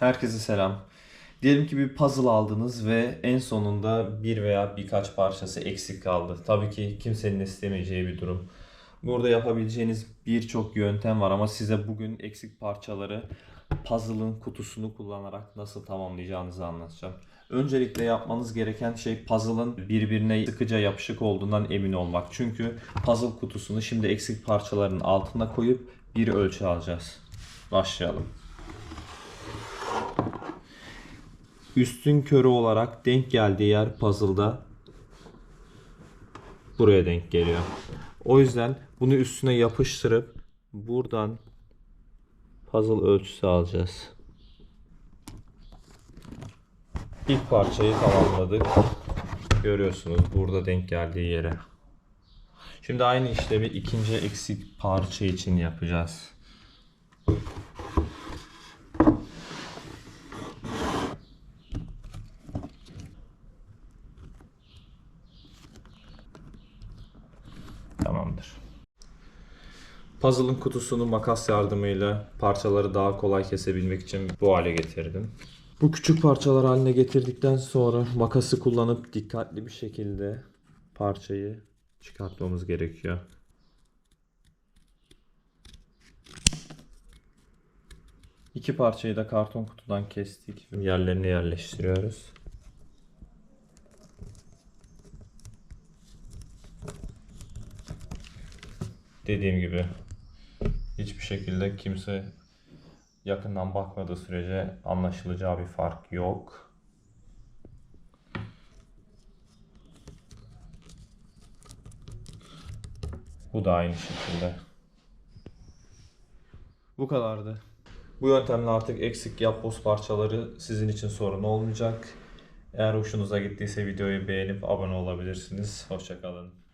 Herkese selam. Diyelim ki bir puzzle aldınız ve en sonunda bir veya birkaç parçası eksik kaldı. Tabii ki kimsenin istemeyeceği bir durum. Burada yapabileceğiniz birçok yöntem var ama size bugün eksik parçaları puzzle'ın kutusunu kullanarak nasıl tamamlayacağınızı anlatacağım. Öncelikle yapmanız gereken şey puzzle'ın birbirine sıkıca yapışık olduğundan emin olmak. Çünkü puzzle kutusunu şimdi eksik parçaların altına koyup bir ölçü alacağız. Başlayalım. Üstün körü olarak denk geldiği yer puzzle'da buraya denk geliyor. O yüzden bunu üstüne yapıştırıp buradan puzzle ölçüsü alacağız. İlk parçayı tamamladık. Görüyorsunuz burada denk geldiği yere. Şimdi aynı işlemi ikinci eksik parça için yapacağız. Tamamdır. Puzzle'ın kutusunu makas yardımıyla parçaları daha kolay kesebilmek için bu hale getirdim. Bu küçük parçalar haline getirdikten sonra makası kullanıp dikkatli bir şekilde parçayı çıkartmamız gerekiyor. İki parçayı da karton kutudan kestik. Yerlerine yerleştiriyoruz. Dediğim gibi hiçbir şekilde kimse yakından bakmadığı sürece anlaşılacağı bir fark yok. Bu da aynı şekilde. Bu kadardı. Bu yöntemle artık eksik yapboz parçaları sizin için sorun olmayacak. Eğer hoşunuza gittiyse videoyu beğenip abone olabilirsiniz. Hoşçakalın.